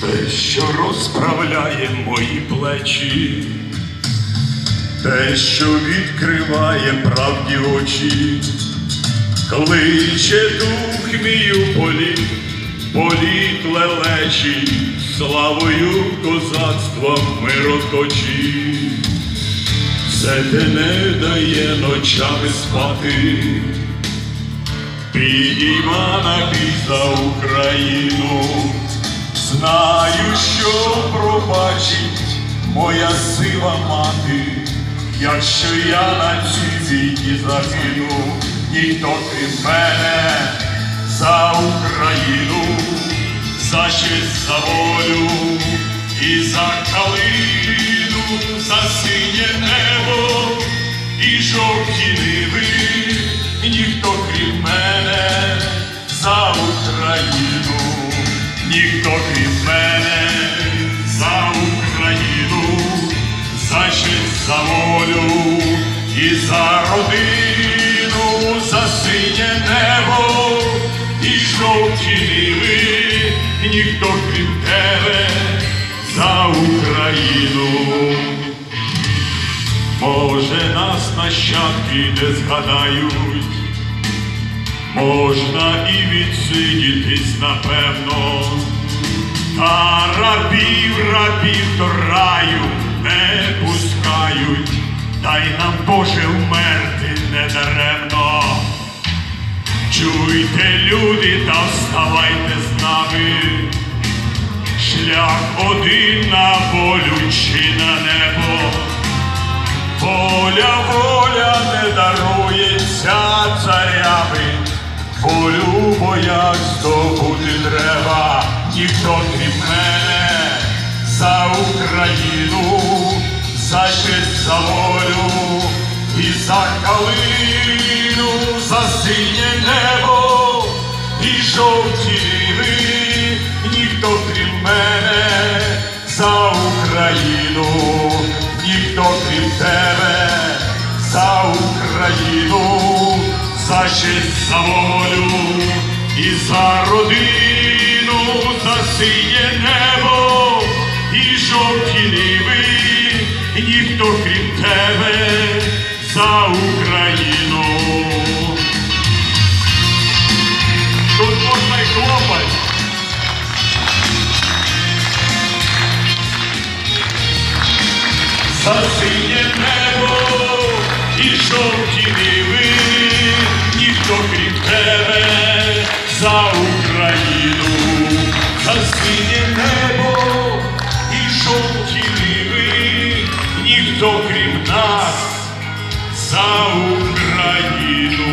те, що розправляє мої плечі, те, що відкриває правді очі, кличе дух мій у політ, політ лелечі, славою козацтва мироточі. Це те не дає ночами спати, підійма на бій за Україну. Знаю, що пробачить моя сила мати, якщо я на цій війні загину, ніхто крім мене за Україну, за честь, за волю і за калину, за синє небо і жовті ниви, ніхто крім мене за Україну, за волю і за родину, за синє небо і жовті ниви, ніхто крім тебе за Україну. Може, нас нащадки не згадають, можна і відсидітись, напевно, та рабів, рабів до раю не пускають, дай нам Боже вмерти недаремно. Чуйте, люди, та вставайте з нами. Шлях один на волю на небо. Воля, воля не дарується царями, волю в боях здобути треба, ніхто крім мене за Україну, за честь, за волю і за калину, за синє небо і жовті ниви, ніхто крім мене за Україну, ніхто крім тебе за Україну, за честь, за волю і за родину, ніхто крім тебе за Україну. Тут можна й хлопать. За синє небо і жовті ниви, ніхто крім тебе за Україну, за синє світ окрім нас за Україну.